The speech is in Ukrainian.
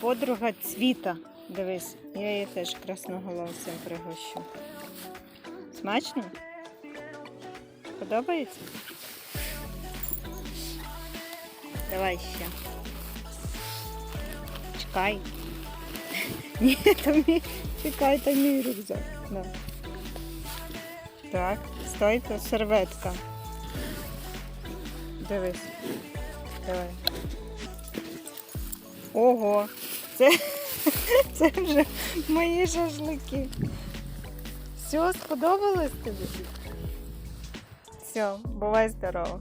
подруга цвіта. Дивись, я її теж красноголосим пригощу. Смачно? Подобається? Давай ще. Чекай. Ні, то мій, чекай, то мій рюкзак. Да. Так, стой, то серветка. Дивись. Давай. Ого, це, це вже мої шашлики. Все, сподобалось тобі? Все, бувай здорова.